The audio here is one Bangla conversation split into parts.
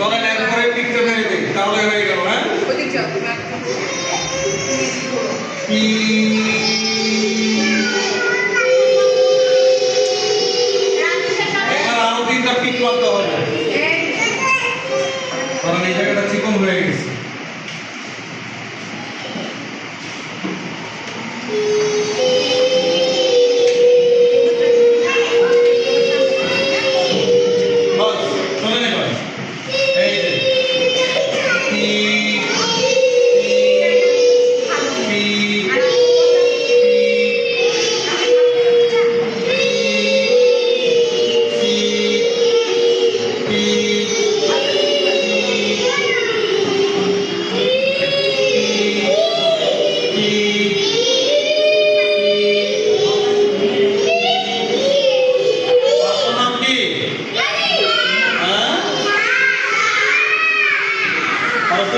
চলেন একবারে টিকতে মেরে দিন তাহলে হয়ে গেল হ্যাঁ? পি এবার আরও তিনটা পিক মারতে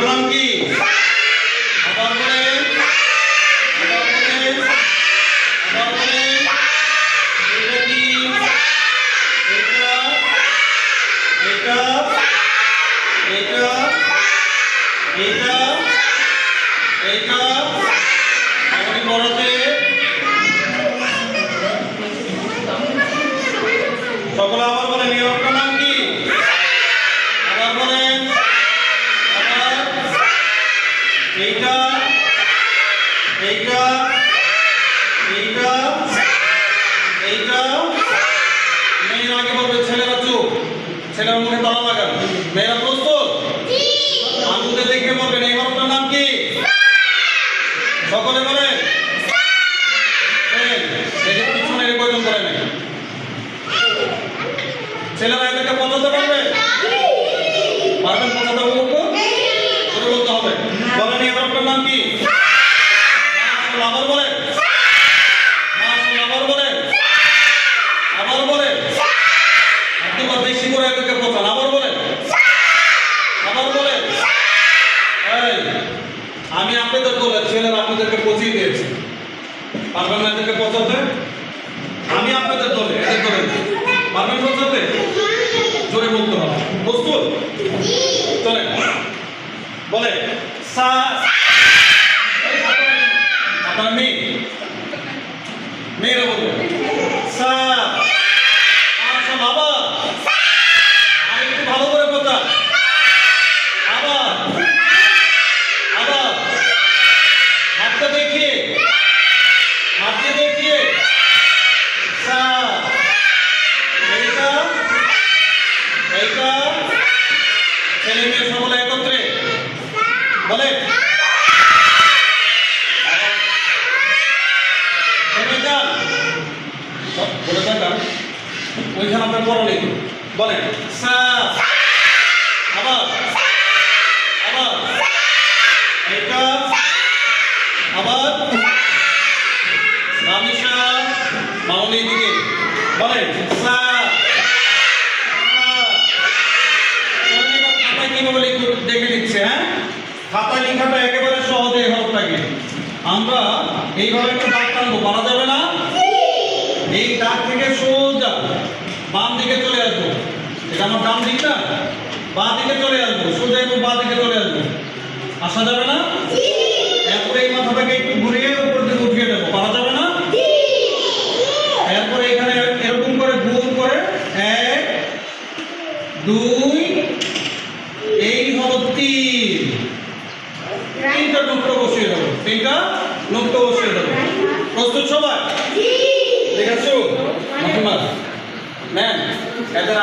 আপনার নাম কি? আবার বলেন। আবার বলেন। আবার এটা? এটা? এটা? এটা আপনি বড়তে সকলে আবার বলেন এই অর্থের নাম কি আবার বলেন আবার এইটা এইটা এইটা এইটা মেয়েরা আগে বলবে ছেলেরা চুপ ছেলের মুখে তালা লাগান। মেয়েরা প্রস্তুত? আঙুলে দেখে বলবেন এই অর্থের নাম কি? সকলে বলেন। পিছনে রেকর্ডিং করে নেই ছেলেরা এদেরকে পচাতে পারবে? পারবেন বলতে হবে। বলেন এই নাম কি? আবার বলেন মাশাআল্লাহ, আবার বলেন আবার বলেন একবার বেশি করে আমি আপনাদের দলের ছেলেরা আপনাদেরকে পচিয়ে দিয়েছি। পারবেন না এদেরকে বলতে হবে। প্রস্তুত? বলে সা আপনারা মেয়ে। মেয়েরা বলবে সা আচ্ছা বাবা আর একটু ভালো করে কথা আবার আবার হাতটা দেখিয়ে হাতটা দেখিয়ে সা এইটা এইটা ছেলে মেয়ে সকলে বলে। সা। আবার। আবার। এইটা আবার। রামেশা। মামনি দিকে। বলেন। সা চলেন এবার খাতায় কীভাবে লিখব দেখে নিচ্ছে হ্যাঁ খাতায় লেখাটা একেবারে সহজে এই হরফটাকে আমরা এইভাবে একটু দাগ টানবো, পারা যাবে না? এই দাগ থেকে সোজা বাম দিকে চলে আসব। এটা আমার ডান দিক না বাঁ দিকে চলে আসব, সোজা একটু বাঁ দিকে চলে আসব। আসা যাবে না? এরপরে এই মাথাটাকে একটু ঘুরিয়ে উপর দিকে উঠিয়ে দেবো, পারা যাবে না? এরপরে এখানে এরকম করে গোল করে এক, দুই এই হলো তিন তিনটা নোকটা বসিয়ে দেবো তিনটা নোকটা বসিয়ে দেবো প্রস্তুত সবাই? ঠিক আছে নেন এদের